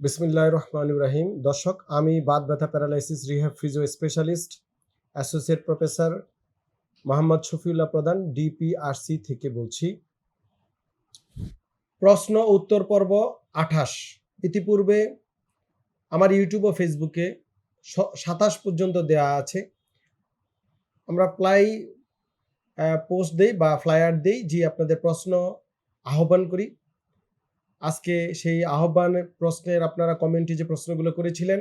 বিসমিল্লাহ রহমান রাহিম দর্শক, আমি বাত ব্যথা paralysis rehab physio specialist, associate professor Mohammad Shafiullah প্রধান, ডিপিআরসি থেকে বলছি। প্রশ্ন, উত্তর পর্ব আঠাশ। ইতিপূর্বে আমার ইউটিউব ও ফেসবুকে সাতাশ পর্যন্ত দেয়া আছে। আমরা প্রায় পোস্ট দেই বা ফ্লায়ার দেই, যে আপনাদের প্রশ্ন আহ্বান করি। আজকে সেই আহ্বানের প্রশ্নের আপনারা কমেন্টে যে প্রশ্নগুলো করেছিলেন,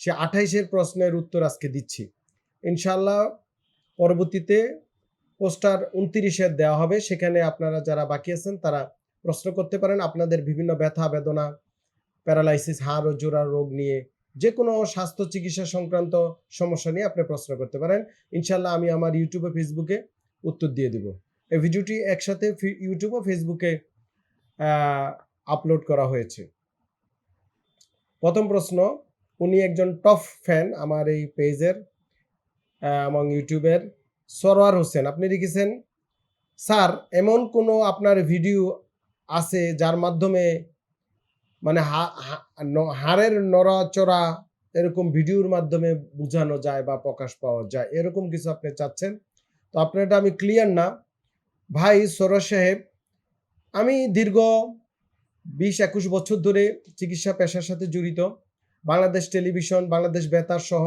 সে আঠাইশের প্রশ্নের উত্তর আজকে দিচ্ছি। ইনশাল্লাহ পরবর্তীতে পোস্টার উনতিরিশের দেওয়া হবে, সেখানে আপনারা যারা বাকি আছেন তারা প্রশ্ন করতে পারেন। আপনাদের বিভিন্ন ব্যথা, বেদনা, প্যারালাইসিস, হাড় ও জোড়ার রোগ নিয়ে যে কোনো স্বাস্থ্য চিকিৎসা সংক্রান্ত সমস্যা নিয়ে আপনি প্রশ্ন করতে পারেন। ইনশাল্লাহ আমি আমার ইউটিউবে ফেসবুকে উত্তর দিয়ে দিব। এই ভিডিওটি একসাথে ইউটিউব ও ফেসবুকে আপলোড করা হয়েছে। প্রথম প্রশ্ন, উনি একজন টপ ফ্যান আমার এই পেজের এবং ইউটিউবের সরোয়ার হোসেন। আপনি লিখেছেন, স্যার, এমন কোনো আপনার ভিডিও আছে যার মাধ্যমে মানে হাড়ের নড়াচড়া এরকম ভিডিওর মাধ্যমে বোঝানো যায় বা প্রকাশ পাওয়া যায়? এরকম কিছু আপনি চাচ্ছেন? তো আপনার এটা আমি ক্লিয়ার না। ভাই সরোজ সাহেব, আমি দীর্ঘ বিশ একুশ বছর ধরে চিকিৎসা পেশার সাথে জড়িত। বাংলাদেশ টেলিভিশন, বাংলাদেশ বেতার সহ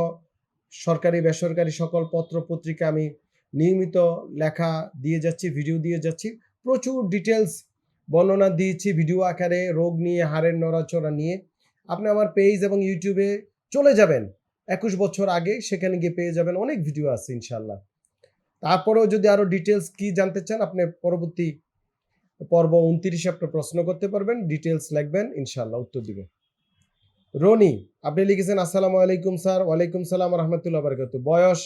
সরকারি, বেসরকারি সকল পত্র পত্রিকা আমি নিয়মিত লেখা দিয়ে যাচ্ছি, ভিডিও দিয়ে যাচ্ছি। প্রচুর ডিটেলস বর্ণনা দিয়েছি ভিডিও আকারে, রোগ নিয়ে, হাড়ের নড়াচড়া নিয়ে। আপনি আমার পেজ এবং ইউটিউবে চলে যাবেন। একুশ বছর আগে সেখানে গিয়ে পেয়ে যাবেন অনেক ভিডিও আছে ইনশাল্লাহ তারপরেও যদি আরও ডিটেলস কি জানতে চান, আপনি পরবর্তী পর্ব উনত্রিশে আপনি প্রশ্ন করতে পারবেন ডিটেলস লিখবেন ইনশাল্লাহ উত্তর দিব। রনি, আপনি লিখেছেন, আসসালামু আলাইকুম স্যার, ওয়ালাইকুম সালাম রহমতুল্লাহ বারকাত বয়স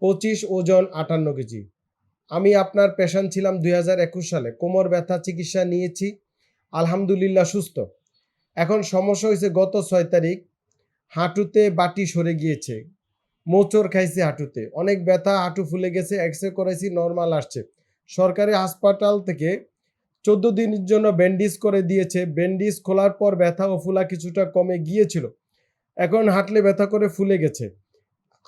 পঁচিশ, ওজন আটান্ন কেজি। আমি আপনার পেশেন্ট ছিলাম দু হাজার একুশ সালে। কোমর ব্যথা, চিকিৎসা নিয়েছি। আলহামদুলিল্লাহ সুস্থ। এখন সমস্যা হয়েছে, গত ছয় তারিখ হাঁটুতে বাটি সরে গিয়েছে। মোচর খাইছে হাঁটুতে। অনেক ব্যথা, হাঁটু ফুলে গেছে এক্স রে করেছি নর্মাল আসছে। সরকারি হাসপাতাল থেকে চোদ্দ দিনের জন্য ব্যান্ডিজ করে দিয়েছে। ব্যান্ডিজ খোলার পর ব্যথা ও ফুলা কিছুটা কমে গিয়েছিল। এখন হাঁটলে ব্যথা করে ফুলে গেছে।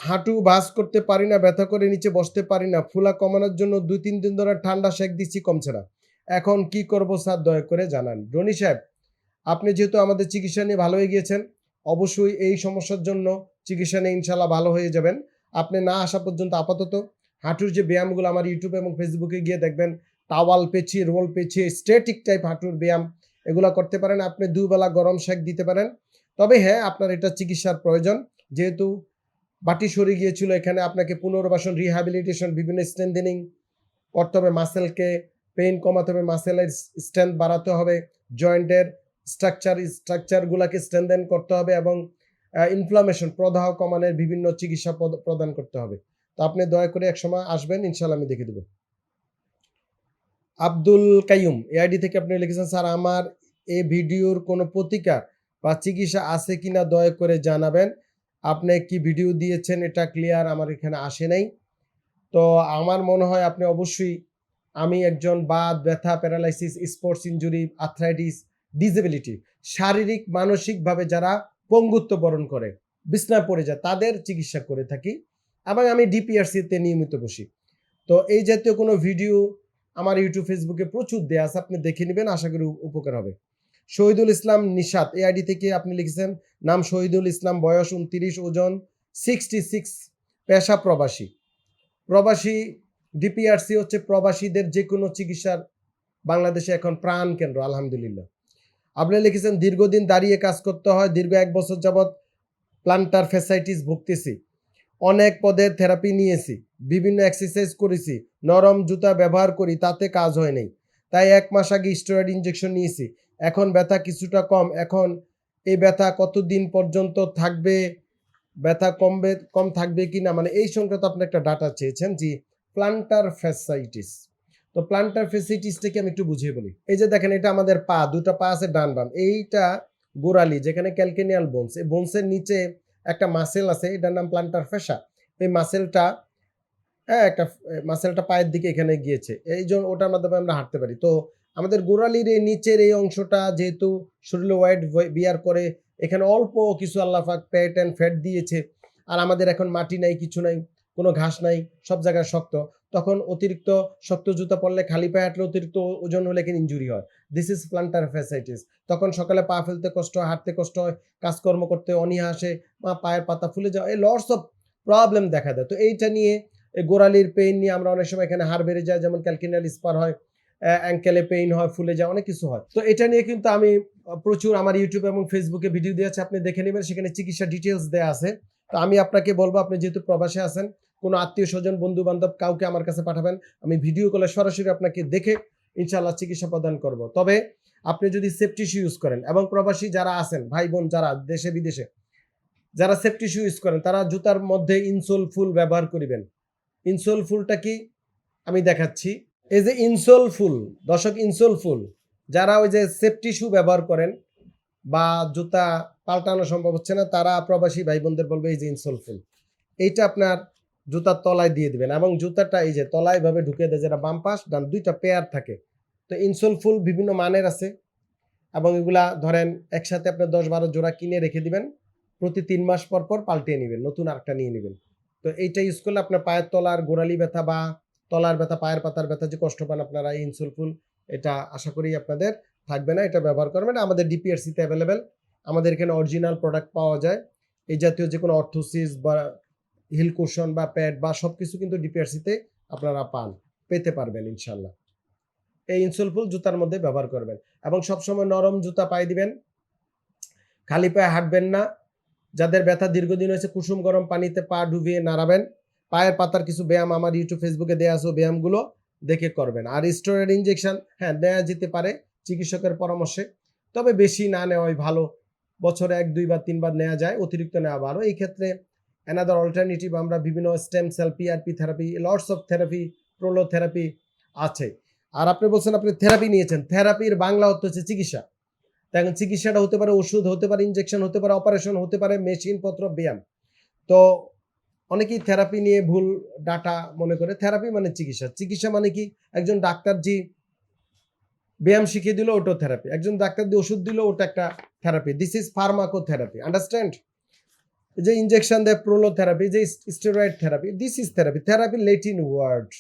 হাঁটু বাস করতে পারি না, ব্যথা করে নিচে বসতে পারি না। ফুলা কমানোর জন্য দুই তিন দিন ধরে ঠান্ডা শেক দিচ্ছি, কমছে না। এখন কি করব স্যার, দয়া করে জানান। রনি সাহেব, আপনি যেহেতু আমাদের চিকিৎসা নিয়ে ভালো হয়ে গিয়েছেন, অবশ্যই এই সমস্যার জন্য চিকিৎসা নিয়ে ইনশাল্লাহ ভালো হয়ে যাবেন। আপনি না আসা পর্যন্ত আপাতত হাঁটুর যে ব্যায়ামগুলো আমার ইউটিউবে এবং ফেসবুকে গিয়ে দেখবেন টাওয়াল পেঁচিয়ে, রোল পেঁচিয়ে স্টেটিক টাইপ হাঁটুর ব্যায়াম এগুলো করতে পারেন। আপনি দুবেলা গরম শেক দিতে পারেন। তবে হ্যাঁ আপনার এটা চিকিৎসার প্রয়োজন। যেহেতু বাটি সরে গিয়েছিল, এখানে আপনাকে পুনর্বাসন রিহ্যাবিলিটেশন বিভিন্ন স্ট্রেন্থেনিং করতে হবে। মাসেলকে পেইন কমাতে হবে মাসেলের স্ট্রেংথ বাড়াতে হবে। জয়েন্টের স্ট্রাকচার স্ট্রাকচারগুলোকে স্ট্রেন্থেন করতে হবে এবং ইনফ্লামেশন প্রদাহ কমানোর বিভিন্ন চিকিৎসা প্রদান করতে হবে। তো আপনি দয়া করে এক সময় আসবেন ইনশাল্লাহ আমি দেখে দেব। আব্দুল কাইয়ুম এআইডি থেকে আপনি লিখেছেন, স্যার, আমার এই ভিডিওর কোনো প্রতিকার বা চিকিৎসা আছে কিনা দয়া করে জানাবেন। আপনি কি ভিডিও দিয়েছেন? এটা ক্লিয়ার আমার এখানে আসে নাই। তো আমার মনে হয় আপনি অবশ্যই আমি একজন বাদ ব্যথা, paralysis, sports injury arthritis disability শারীরিক, মানসিকভাবে যারা পঙ্গুত্ব বরণ করে, বিছনায় পড়ে যায়, তাদের চিকিৎসা করে থাকি এবং আমি ডিপিআরসিতে নিয়মিত বসি। তো এই জাতীয় কোনো ভিডিও আমার ইউটিউব ফেসবুকে প্রচুর দেয়া আছে আপনি দেখে নেবেন, আশা করি উপকার হবে। শহীদুল ইসলাম নিশাত, এই আইডি থেকে আপনি লিখেছেন, নাম শহীদুল ইসলাম, বয়স উনত্রিশ, ওজন সিক্সটি সিক্স পেশা প্রবাসী। প্রবাসী ডিপিআরসি হচ্ছে প্রবাসীদের যে কোনো চিকিৎসার, বাংলাদেশে এখন প্রাণ কেন্দ্র, আলহামদুলিল্লাহ। আপনি লিখেছেন, দীর্ঘদিন দাঁড়িয়ে কাজ করতে হয়, দীর্ঘ এক বছর যাবৎ প্লান্টার ফেসাইটিস ভুগতেছি। অনেক পদের থেরাপি নিয়েছি, বিভিন্ন এক্সারসাইজ করেছি নরম জুতা ব্যবহার করি, তাতে কাজ হয় নাই। তাই এক মাস আগে স্টেরয়েড ইঞ্জেকশন নিয়েছি। এখন ব্যথা কিছুটা কম। এখন এই ব্যথা কতদিন পর্যন্ত থাকবে, ব্যথা কমবে, কম থাকবে কি না মানে এই সংক্রান্ত আপনি একটা ডাটা চেয়েছেন যে প্লান্টার ফ্যাসাইটিস তো প্লান্টার ফেসাইটিসটাকে আমি একটু বুঝিয়ে বলি। এই যে দেখেন, এটা আমাদের পা, দুটো পা আছে ডান বাম। এইটা গোড়ালি, যেখানে ক্যালকেনিয়াল বোনস এই বোনসের নিচে একটা মাসেল আছে, এটার নাম প্লান্টার ফেসা এই মাসেলটা হ্যাঁ একটা মাসেলটা পায়ের দিকে এখানে গিয়েছে। এই জন্য ওটার মাধ্যমে আমরা হাঁটতে পারি। তো আমাদের গোড়ালির এই নিচের এই অংশটা যেহেতু শরীরে ওয়াইড বিয়ার করে, এখানে অল্প কিছু আল্লাহাক প্যাট অ্যান্ড ফ্যাট দিয়েছে। আর আমাদের এখন মাটি নাই, কিছু নাই, কোনো ঘাস নাই, সব জায়গায় শক্ত। তখন অতিরিক্ত শক্ত জুতা পরলে, খালি পায়ে হাঁটলে অতিরিক্ত ওজন হলে কিন্তু ইঞ্জুরি হয়। দিস ইজ প্লান্টার ফ্যাসাইটিস তখন সকালে পা ফেলতে কষ্ট হয়, হাঁটতে কষ্ট হয়, কাজকর্ম করতে অনীহা আসে পায়ের পাতা ফুলে যাওয়া এই লর্ডস অফ প্রবলেম দেখা দেয়। তো এইটা নিয়ে গোড়ালির পেইন নিয়ে আমরা অনেক সময় এখানে হাড় বেড়ে যায়, যেমন ক্যালকিনাল স্পার হয় অ্যাঙ্কেলে পেইন হয়, ফুলে যায়, অনেক কিছু হয়। তো এটা নিয়ে কিন্তু আমি প্রচুর আমার ইউটিউব এবং ফেসবুকে ভিডিও দিয়েছি আপনি দেখে নেবেন, সেখানে চিকিৎসা ডিটেলস দেওয়া আছে। তো আমি আপনাকে বলব, আপনি যেহেতু প্রবাসে আছেন, কোনো আত্মীয় স্বজন বন্ধু বান্ধব কাউকে আমার কাছে পাঠাবেন, আমি ভিডিও কলে সরাসরি আপনাকে দেখে ইনশাআল্লাহ চিকিৎসা প্রদান করব। তবে আপনি যদি সেফটি ইউজ করেন, এবং প্রবাসী যারা আছেন ভাই বোন যারা দেশে বিদেশে যারা সেফটি শু ইউজ করেন, তারা জুতার মধ্যে ইনসোল ফুল ব্যবহার করিবেন। ইনসোল ফুলটা কি? আমি দেখাচ্ছি। এই যে ইনসোল ফুল, দর্শক, ইনসোল ফুল, যারা ওই যে সেফটি শু ব্যবহার করেন বা জুতা পাল্টানো সম্ভব হচ্ছে না, তারা প্রবাসী ভাই বোনদের বলবে এই যে ইনসোল ফুল। এইটা আপনার জুতার তলায় দিয়ে দিবেন এবং জুতাটা এই যে তলায় ভাবে ঢুকে দেয়, যেটা বাম পাশ, ডান দুইটা পেয়ার থাকে। তো ইনসোল ফুল বিভিন্ন মানের আছে এবং এগুলা ধরেন একসাথে আপনি দশ বারো জোড়া কিনে রেখে দিবেন, প্রতি তিন মাস পর পর পাল্টিয়ে নেবেন, নতুন আরেকটা নিয়ে নেবেন। তো এইটা ইউজ করলে আপনার পায়ের তলার গোড়ালি ব্যথা বা তলার ব্যথা, পায়ের পাতার ব্যথা যে কষ্ট পান আপনারা, এই ইনসুল ফুল এটা আশা করি আপনাদের থাকবে না, এটা ব্যবহার করবেন। আমাদের ডিপিআরসিতে অ্যাভেলেবেল আমাদের এখানে অরিজিনাল প্রোডাক্ট পাওয়া যায়। এই জাতীয় যে কোনো অর্থোসিস বা হিল কুশন বা প্যাড বা সব কিছু কিন্তু ডিপিআরসিতে আপনারা পান, পেতে পারবেন ইনশাল্লাহ এই ইনসুলফুল জুতার মধ্যে ব্যবহার করবেন এবং সবসময় নরম জুতা পায়ে দিবেন। খালি পায়ে হাঁটবেন না যাদের ব্যথা দীর্ঘদিন হয়েছে, কুসুম গরম পানিতে পা ডুবিয়ে নাড়াবেন। পায়ের পাতার কিছু ব্যায়াম আমার ইউটিউব, ফেসবুকে দেওয়া আছে ব্যায়ামগুলো দেখে করবেন। আর স্টোরের ইঞ্জেকশন হ্যাঁ দেওয়া যেতে পারে চিকিৎসকের পরামর্শে। তবে বেশি না নেওয়াই ভালো। বছরে এক দুইবার তিনবার নেওয়া যায়, অতিরিক্ত নেওয়া ভালো। এই ক্ষেত্রে অ্যানাদার অল্টারনেটিভ আমরা বিভিন্ন stem cell PRP therapy lots of therapy prolotherapy আছে। আর আপনি বলছেন আপনি থেরাপি নিয়েছেন। থেরাপির বাংলা অর্থ হচ্ছে চিকিৎসা। তাই চিকিৎসাটা হতে পারে, ওষুধ হতে পারে ইনজেকশন হতে পারে অপারেশন হতে পারে, মেশিনপত্র, ব্যায়াম। তো অনেকেই থেরাপি নিয়ে ভুল ডাটা মনে করে। থেরাপি মানে চিকিৎসা। চিকিৎসা মানে কি? একজন ডাক্তার জি ব্যায়াম শিখিয়ে দিল ওটা থেরাপি একজন ডাক্তার দিয়ে ওষুধ দিল, ওটা একটা therapy this is pharmacotherapy understand যে ইনজেকশন দেয়, প্রোলো থেরাপি যে steroid therapy this is therapy therapy Latin word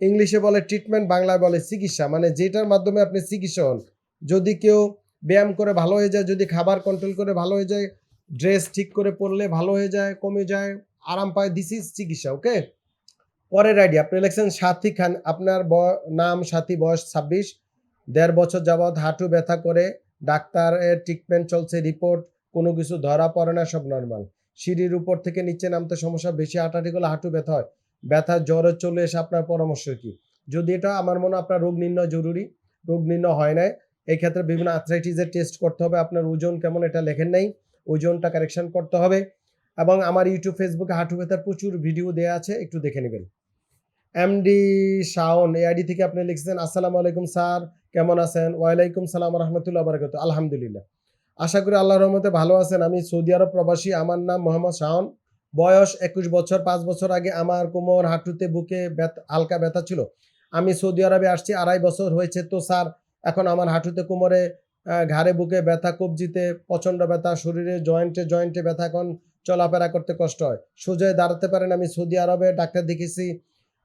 ইংলিশে বলে ট্রিটমেন্ট বাংলায় বলে চিকিৎসা। মানে যেটার মাধ্যমে আপনি চিকিৎসা হন। যদি কেউ ব্যায়াম করে ভালো হয়ে যায়, যদি খাবার কন্ট্রোল করে ভালো হয়ে যায় ড্রেস ঠিক করে পরলে ভালো হয়ে যায়, কমে যায়, আরাম পায় দিস ইজ চিকিৎসা ওকে পরের আইডি আপনি লিখছেন সাথী খান, আপনার নাম সাথী, বয়স ছাব্বিশ, দেড় বছর যাবৎ হাঁটু ব্যথা করে, ডাক্তারের ট্রিটমেন্ট চলছে রিপোর্ট কোনো কিছু ধরা পড়ে না, সব নর্মাল সিঁড়ির উপর থেকে নিচে নামতে সমস্যা, বেশি হাঁটাহাঁটি করলে হাঁটু ব্যথা হয়। ব্যথা জ্বরে চলে এসে আপনার পরামর্শ কি? যদি এটা, আমার মনে হয় আপনার রোগ নির্ণয় জরুরি। রোগ নির্ণয় হয় নাই এই ক্ষেত্রে বিভিন্ন আর্থ্রাইটিসের টেস্ট করতে হবে। আপনার ওজন কেমন এটা লেখেন নাই। ওজনটা কারেকশন করতে হবে। এবং আমার ইউটিউব ফেসবুকে হাঁটু ব্যথার প্রচুর ভিডিও দেওয়া আছে, একটু দেখে নেবেন। এমডি শাওন এই আইডি থেকে আপনি লিখছেন, আসসালামু আলাইকুম স্যার, কেমন আছেন? ওয়ালাইকুম সালাম রহমতুল্লাহ বারাকাত আলহামদুলিল্লাহ। আশা করি আল্লাহর রহমতে ভালো আছেন। আমি সৌদি আরব প্রবাসী, আমার নাম মোহাম্মদ শাওন। বয়স একুশ বছর, পাঁচ বছর আগে আমার কোমর, হাঁটুতে, বুকে হালকা ব্যথা ছিল। আমি সৌদি আরবে আসছি, আড়াই বছর হয়েছে। তো স্যার এখন আমার হাঁটুতে, কোমরে ঘাড়ে, বুকে ব্যথা, কবজিতে প্রচণ্ড ব্যথা, শরীরে জয়েন্টে জয়েন্টে ব্যথা এখন চলাফেরা করতে কষ্ট হয়। সোজায় দাঁড়াতে পারেন আমি সৌদি আরবে, ডাক্তার দেখেছি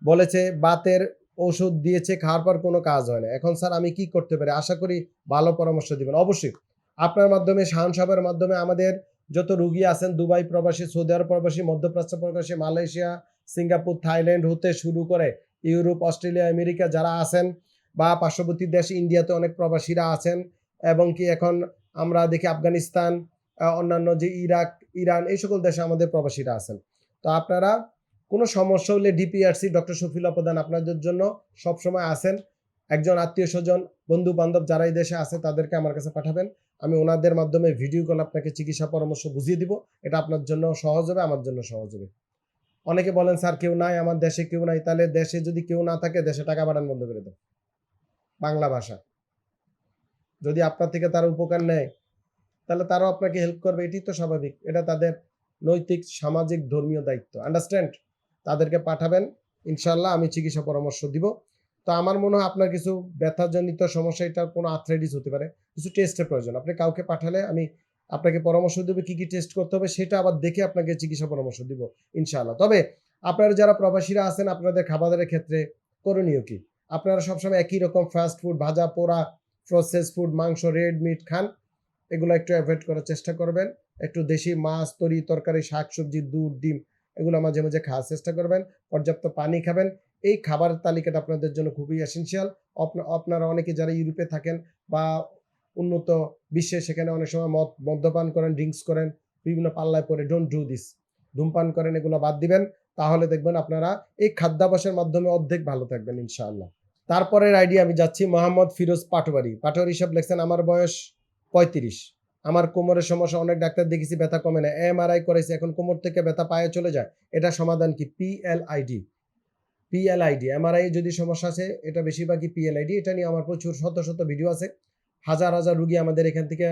বলেছে বাতের ওষুধ দিয়েছে, খাওয়ার পর কোনো কাজ হয় না। এখন স্যার আমি কি করতে পারি? আশা করি ভালো পরামর্শ দিবেন। অবশ্যই, আপনার মাধ্যমে শাহন সাহেবের মাধ্যমে আমাদের যত রুগী আছেন, দুবাই প্রবাসী, সৌদি আরব প্রবাসী, মধ্যপ্রাচ্য প্রবাসী, মালয়েশিয়া, সিঙ্গাপুর, থাইল্যান্ড হতে শুরু করে, ইউরোপ, অস্ট্রেলিয়া, আমেরিকা যারা আছেন বা পার্শ্ববর্তী দেশ ইন্ডিয়াতে অনেক প্রবাসীরা আছেন এবং কি এখন আমরা দেখি আফগানিস্তান অন্যান্য যে ইরাক, ইরান এই সকল দেশে আমাদের প্রবাসীরা আছেন। তো আপনারা কোনো সমস্যা হলে ডিপিআরসি ডক্টর শফিলা প্রধান আপনাদের জন্য সবসময় আছেন। একজন আত্মীয় স্বজন বন্ধু বান্ধব যারা এই দেশে আছে তাদেরকে আমার কাছে পাঠাবেন। আমি ওনাদের মাধ্যমে ভিডিও কল আপনাকে চিকিৎসা পরামর্শ বুঝিয়ে দিব। এটা আপনার জন্য সহজ হবে, আমার জন্য সহজ হবে। অনেকে বলেন, স্যার, কেউ নাই আমার দেশে, কেউ নাই। তাহলে দেশে যদি কেউ না থাকে, দেশে টাকা পাঠান বন্ধ করে দেন। বাংলা ভাষা। যদি আপনার থেকে তারা উপকার নেয়, তাহলে তারাও আপনাকে হেল্প করবে, এটি তো স্বাভাবিক। এটা তাদের নৈতিক, সামাজিক, ধর্মীয় দায়িত্ব। আন্ডারস্ট্যান্ড তাদেরকে পাঠাবেন ইনশাল্লাহ আমি চিকিৎসা পরামর্শ দিব। তো আমার মনে হয় আপনার কিছু ব্যথাজনিত সমস্যা এটা কোনো আর্থ্রাইটিস হতে পারে। কিছু টেস্টের প্রয়োজন। আপনি কাউকে পাঠালে আমি আপনাকে পরামর্শ দেবো, কি কি টেস্ট করতে হবে, সেটা আবার দেখে আপনাকে চিকিৎসা পরামর্শ দিব, ইনশাআল্লাহ। তবে আপনারা যারা প্রবাসীরা আছেন, আপনাদের খাবারের ক্ষেত্রে করণীয় কি? আপনারা সবসময় একই রকম ফাস্ট ফুড ভাজা পোড়া প্রসেস ফুড মাংস রেড মিট খান। এগুলো একটু অ্যাভয়েড করার চেষ্টা করবেন। একটু দেশি মাছ, তরি, তরকারি, শাক, সবজি, দুধ, ডিম, এগুলো মাঝে মাঝে খাওয়ার চেষ্টা করবেন। পর্যাপ্ত পানি খাবেন। এই খাবারের তালিকাটা আপনাদের জন্য খুবই এসেন্সিয়াল আপনারা অনেকে যারা ইউরোপে থাকেন বা উন্নত বিশ্বে সেখানে অনেক সময় মদ, মদ্যপান করেন ড্রিঙ্কস করেন, বিভিন্ন পাল্লায় পরে ডোন্ট ডু দিস ধূমপান করেন, এগুলো বাদ দিবেন। তাহলে দেখবেন আপনারা এই খাদ্যাভ্যাসের মাধ্যমে অর্ধেক ভালো থাকবেন, ইনশাআল্লাহ। তারপরের আইডি আমি যাচ্ছি মোহাম্মদ ফিরোজ পাটোয়ারি। পাটোয়ারি সব লেখছেন, আমার বয়স পঁয়ত্রিশ। আমার কোমরের সমস্যা, অনেক ডাক্তার দেখেছি ব্যথা কমে না। এমআরআই করেছি, এখন কোমর থেকে ব্যথা পায়ে চলে যায়। এটা সমাধান কি? পিএলআইডি। পিএলআইডি। এমআরআই যদি সমস্যা আছে, এটা বেশিরভাগই পিএলআইডি। এটা নিয়ে আমার প্রচুর শত শত ভিডিও আছে। হাজার হাজার রুগী আমাদের এখান থেকে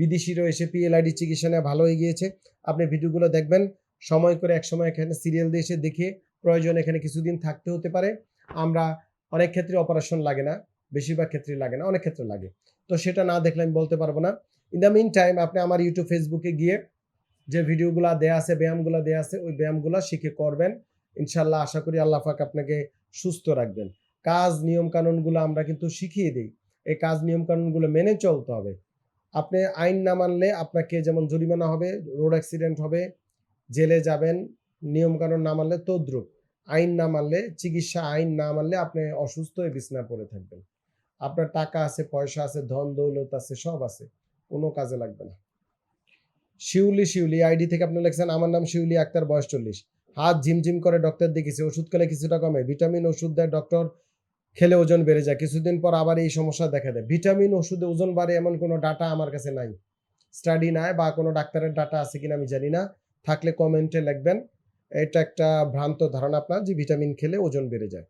বিদেশিরও এসে পিএলআইডি চিকিৎসা নেওয়া ভালো হয়ে গিয়েছে। আপনি ভিডিওগুলো দেখবেন। সময় করে এক সময় এখানে সিরিয়াল দিয়ে এসে দেখে প্রয়োজন এখানে কিছুদিন থাকতে হতে পারে। আমরা অনেক ক্ষেত্রে অপারেশন লাগে না, বেশিরভাগ ক্ষেত্রে লাগে না, অনেক ক্ষেত্রে লাগে। তো সেটা না দেখলে আমি বলতে পারব না। ইন দ্য মিন টাইম আপনি আমার ইউটিউব ফেসবুকে গিয়ে যে ভিডিওগুলো দেয়া আছে, ব্যায়ামগুলো দেয়া আছে, ওই ব্যায়ামগুলো শিখে করবেন। ইনশাল্লাহ আশা করি আল্লাহ পাক আপনাকে সুস্থ রাখবেন। কাজ নিয়ম কানুনগুলো আমরা কিন্তু শিখিয়ে দিই। এই কাজ নিয়ম কানুনগুলো মেনে চলতে হবে। আপনি আইন না মানলে আপনাকে যেমন জরিমানা হবে রোড অ্যাক্সিডেন্ট হবে, জেলে যাবেন নিয়ম কানুন না মানলে তদ্রুপ। আইন না মানলে, চিকিৎসা আইন না মানলে আপনি অসুস্থ হয়ে বিছনা পড়ে থাকবেন। আপনার টাকা আছে, পয়সা আছে, ধন, দৌলত আছে, সব আছে, কোনো কাজে লাগবে না। শিউলি শিউলি, আইডি থেকে আপনি লিখছেন, আমার নাম শিউলি আক্তার, বয়স চল্লিশ। হাত ঝিমঝিম করে ডক্টর দেখেছি ওষুধ খেলে কিছুটা কমে। ভিটামিন ওষুধ দেয় ডক্টর খেলে ওজন বেড়ে যায়। কিছুদিন পর আবার এই সমস্যা দেখা দেয়। ভিটামিন ওষুধে ওজন বাড়ে এমন কোনো ডাটা আমার কাছে নাই। স্টাডি নাই বা কোনো ডাক্তারের ডাটা আছে কিনা আমি জানি না। থাকলে কমেন্টে লিখবেন। এটা একটা ভ্রান্ত ধারণা আপনার যে ভিটামিন খেলে ওজন বেড়ে যায়।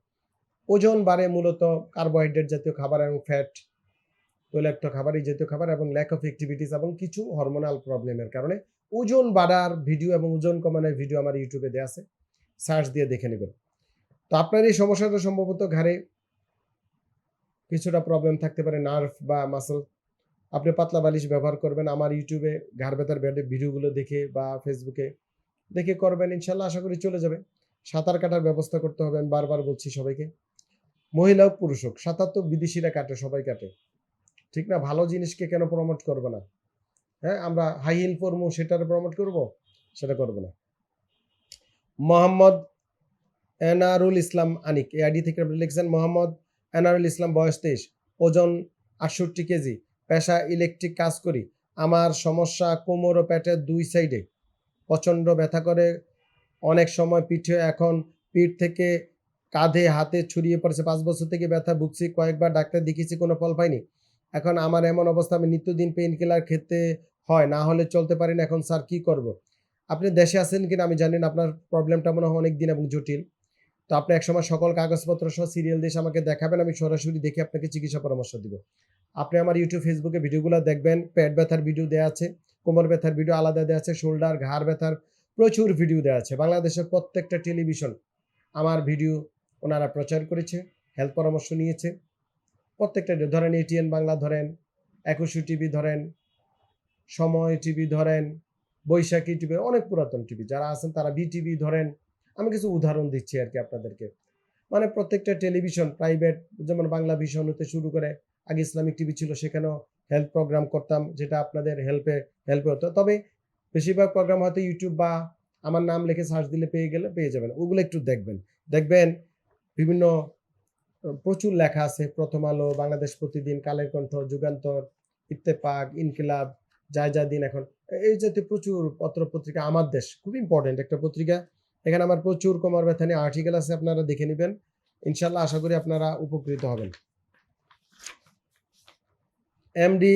ওজন বাড়ে মূলত কার্বোহাইড্রেট জাতীয় খাবার এবং ফ্যাট তৈলাক্ত খাবার এই জাতীয় খাবার এবং ল্যাক অফ অ্যাক্টিভিটিস এবং কিছু হরমোনাল প্রবলেমের কারণে ওজন বাড়ার ভিডিও এবং ওজন কমানোর ভিডিও আমার ইউটিউবে দেওয়া আছে। সার্চ দিয়ে দেখে নেবেন। তো আপনার এই সমস্যাটা সম্ভবত ঘাড়ে কিছুটা প্রবলেম থাকতে পারে নার্ভ বা মাসল আপনি পাতলা বালিশ ব্যবহার করবেন। আমার ইউটিউবে ঘাড় ব্যথার ভিডিওগুলো দেখে বা ফেসবুকে দেখে করবেন, ইনশাল্লাহ আশা করি চলে যাবে। সাঁতার কাটার ব্যবস্থা করতে হবে, আমি বারবার বলছি সবাইকে। মহিলা পুরুষ হোক, সাঁতার তো বিদেশিরা কাটে, সবাই কাটে। ঠিক না? ভালো জিনিসকে কেন প্রমোট করবে না? হ্যাঁ আমরা হাই হিল পরবো, সেটার প্রমোট করব? সেটা করব না। মোহাম্মদ এনারুল ইসলাম আনিক এই আইডি থেকে আপনি লিখছেন, মোহাম্মদ এনারুল ইসলাম, বয়স তেইশ, ওজন আটষট্টি কেজি, পেশা ইলেকট্রিক কাজ করি। আমার সমস্যা কোমর ও পেটের দুই সাইডে। প্রচণ্ড ব্যথা করে। অনেক সময় পিঠে এখন পিঠ থেকে কাঁধে হাতে ছড়িয়ে পড়েছে। পাঁচ বছর থেকে ব্যথা ভুগছি, কয়েকবার ডাক্তার দেখিয়েছি, কোনো ফল পাইনি। এখন আমার এমন অবস্থা, আমি নিত্যদিন পেইন কিলার খেতে হয়, না হলে চলতে পারি না। এখন স্যার, কি করব। আপনি দেশে আছেন কিনা আমি জানি না, আপনার প্রবলেমটা মনে হয় অনেক দিন এবং জটিল। তো আপনি একসময় সকল কাগজপত্র সহ সিরিয়াল দিয়ে আমাকে দেখাবেন, আমি সরাসরি দেখে আপনাকে চিকিৎসা পরামর্শ দিব। আপনি আমার ইউটিউব ফেসবুকে ভিডিওগুলো দেখবেন, পেট ব্যথার ভিডিও দেওয়া আছে। কোমর ব্যথার ভিডিও আলাদা দেওয়া আছে শোল্ডার ঘাড় ব্যথার প্রচুর ভিডিও দেওয়া আছে। বাংলাদেশের প্রত্যেকটা টেলিভিশন আমার ভিডিও ওনারা প্রচার করেছে হেলথ পরামর্শ নিয়েছে। প্রত্যেকটা ধরেন এটিএন বাংলা ধরেন, একুশে টিভি ধরেন, সময় টিভি ধরেন, বৈশাখী টিভি অনেক পুরাতন টিভি যারা আছেন তারা বিটিভি ধরেন। আমি কিছু উদাহরণ দিচ্ছি আর কি আপনাদেরকে। মানে প্রত্যেকটা টেলিভিশন প্রাইভেট যেমন বাংলা ভিশন হতে শুরু করে, আগে ইসলামিক টিভি ছিল, সেখানেও হেল্প প্রোগ্রাম করতাম, যেটা আপনাদের হেল্পে হেল্পে হতো। তবে বেশিরভাগ প্রোগ্রাম হয়তো ইউটিউব বা আমার নাম লিখে সার্চ দিলে পেয়ে গেলে, পেয়ে যাবেন। ওগুলো একটু দেখবেন। দেখবেন বিভিন্ন প্রচুর লেখা আছে। প্রথম আলো, বাংলাদেশ প্রতিদিন, কালের কণ্ঠ, যুগান্তর, ইত্তেফাক, ইনকিলাব যা যা দিন এখন। এই জাতীয় প্রচুর পত্র পত্রিকা আমার দেশ, খুব ইম্পর্টেন্ট একটা পত্রিকা। এখানে আমার প্রচুর কোমর ব্যথা নিয়ে আর্টিকেল আছে, আপনারা দেখে নেবেন। ইনশাল্লাহ আশা করি আপনারা উপকৃত হবেন। এমডি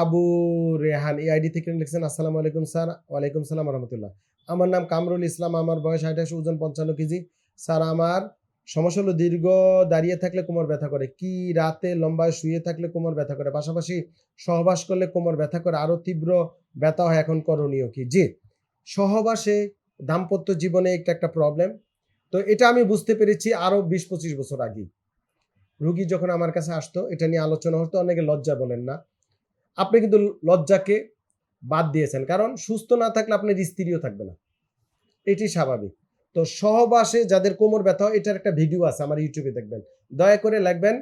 আবু রেহান এই আইডি থেকে লিখছেন, আসসালামু আলাইকুম স্যার। ওয়ালাইকুম সালাম রহমতুল্লাহ আমার নাম কামরুল ইসলাম, আমার বয়স আঠাশ, ওজন পঞ্চান্ন কেজি। স্যার, আমার সমস্যা হলো দীর্ঘ দাঁড়িয়ে থাকলে কোমর ব্যথা করে, কি রাতে লম্বায় শুয়ে থাকলে কোমর ব্যথা করে? পাশাপাশি সহবাস করলে কোমর ব্যথা করে? আরও তীব্র ব্যথা হয় এখন করণীয় কি? জি, সহবাসে দাম্পত্য জীবনে একটা একটা প্রবলেম তো এটা আমি বুঝতে পেরেছি আরও বিশ পঁচিশ বছর আগে। রুগী যখন আমার কাছে আসতো, এটা নিয়ে আলোচনা হতো, অনেকে লজ্জা বলেন না। আপনি কিন্তু লজ্জাকে বাদ দিয়েছেন, কারণ সুস্থ না থাকলে আপনার স্ত্রীও থাকবে না। এটি স্বাভাবিক। তো সহবাসে যাদের কোমর ব্যথা হয়, এটার একটা ভিডিও আছে, আমার ইউটিউবে দেখবেন। দয়া করে লাগবেন,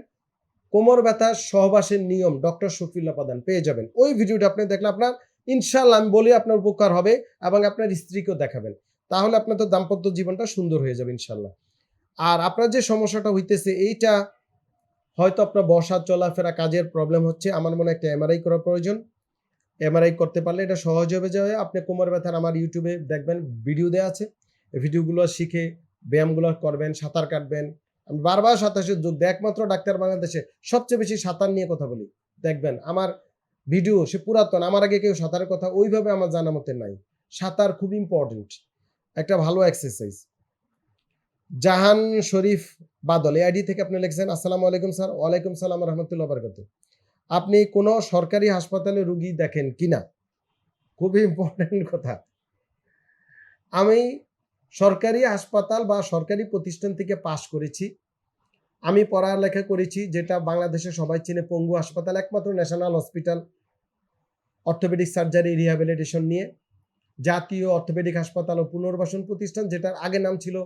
কোমর ব্যথা সহবাসের নিয়ম ডক্টর শফিউল্লাহ প্রধান, পেয়ে যাবেন। ওই ভিডিওটা আপনি দেখলে আপনার ইনশাল্লাহ আমি বলি আপনার উপকার হবে এবং আপনার স্ত্রীকেও দেখাবেন। তাহলে আপনার তো দাম্পত্য জীবনটা সুন্দর হয়ে যাবে ইনশাল্লাহ আর আপনার যে সমস্যাটা হইতেছে, এইটা হয়তো আপনার বসা চলাফেরা কাজের প্রবলেম হচ্ছে, আমার মনে একটা এমআরআই করা প্রয়োজন। এমআরআই করতে পারলে এটা সহজ হবে যাবে আপনি কোমর ব্যথার আমার ইউটিউবে দেখবেন ভিডিও দেওয়া আছে। ভিডিওগুলো শিখে ব্যায়ামগুলো করবেন, সাঁতার কাটবেন। আমি বারবার সাঁতারে যোগ একমাত্র ডাক্তার বাংলাদেশে সবচেয়ে বেশি সাঁতার নিয়ে কথা বলি। দেখবেন, আমার ভিডিও সে পুরাতন, আমার আগে কেউ সাঁতারের কথা ওইভাবে আমার জানা মতে নাই। সাঁতার খুব ইম্পর্টেন্ট একটা ভালো এক্সারসাইজ জাহান শরীফ বাদল এই আইডি থেকে আপনি লিখছেন, আসসালামু আলাইকুম স্যার, ওয়ালাইকুম সালাম রহমতুল্লাহ বরকাত আপনি কোনো সরকারি হাসপাতালে রুগী দেখেন কিনা? খুবই ইম্পর্টেন্ট কথা। আমি সরকারি হাসপাতাল বা সরকারি প্রতিষ্ঠান থেকে পাশ করেছি। আমি পড়ালেখা করেছি, যেটা বাংলাদেশে সবাই চিনে, পঙ্গু হাসপাতাল, একমাত্র national hospital orthopedic surgery rehabilitation নিয়ে। জাতীয় অর্থোপেডিক হাসপাতাল ও পুনর্বাসন প্রতিষ্ঠান, যেটার আগে নাম ছিল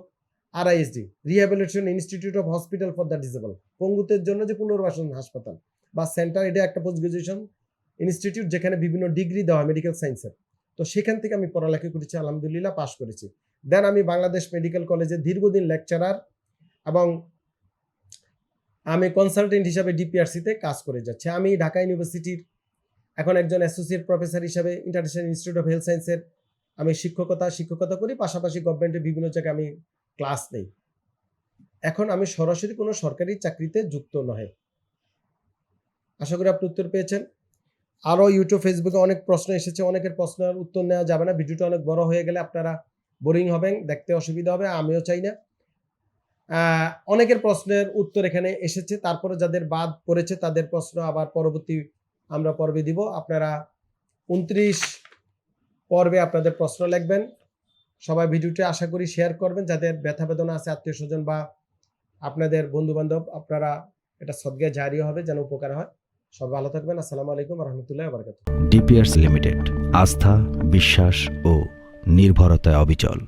RISD rehabilitation institute of hospital for the disable পঙ্গুতের জন্য যে পুনর্বাসন হাসপাতাল বা সেন্টার, এটা একটা পোস্ট গ্রাজুয়েশন ইনস্টিটিউট যেখানে বিভিন্ন ডিগ্রি দেওয়া মেডিকেল সায়েন্সের তো সেখান থেকে আমি পড়ালেখা করেছি, আলহামদুলিল্লাহ পাশ করেছি। দেন আমি বাংলাদেশ মেডিকেল কলেজে দীর্ঘদিন লেকচারার এবং আমি কনসালটেন্ট হিসাবে ডিপিআরসিতে কাজ করে যাচ্ছি। আমি ঢাকা ইউনিভার্সিটির এখন একজন অ্যাসোসিয়েট প্রফেসর হিসাবে ইন্টারন্যাশনাল ইনস্টিটিউট অফ হেলথ সায়েন্সের আমি শিক্ষকতা শিক্ষকতা করি। পাশাপাশি গভর্নমেন্টের বিভিন্ন জায়গায় আমি ক্লাস নেই। এখন আমি সরাসরি কোনো সরকারি চাকরিতে যুক্ত নহে। আশা করি আপনি উত্তর পেয়েছেন। আরও ইউটিউব ফেসবুকে অনেক প্রশ্ন এসেছে, অনেকের প্রশ্নের উত্তর নেওয়া যাবে না। ভিডিওটা অনেক বড় হয়ে গেলে আপনারা বোরিং হবেন, দেখতে অসুবিধা হবে, আমিও চাই না। অনেকের প্রশ্নের উত্তর এখানে এসেছে, তারপরে যাদের বাদ পড়েছে তাদের প্রশ্ন আবার পরবর্তী আমরা পর্বে দিব। আপনারা উনত্রিশ পর্বে আপনাদের প্রশ্ন লিখবেন। সবাই ভিডিওটি আশা করি শেয়ার করবেন। যাদের ব্যথা বেদনা আছে, আত্মীয় স্বজন বা আপনাদের বন্ধু বান্ধব আপনারা এটা সদ্গায় জারি হবে যেন উপকার হয়। সব ভালো থাকবেন। আসসালামু আলাইকুম রহমতুল্লাহ বারকাত ডিপিআরস লিমিটেড আস্থা, বিশ্বাস ও নির্ভরতায় অবিচল।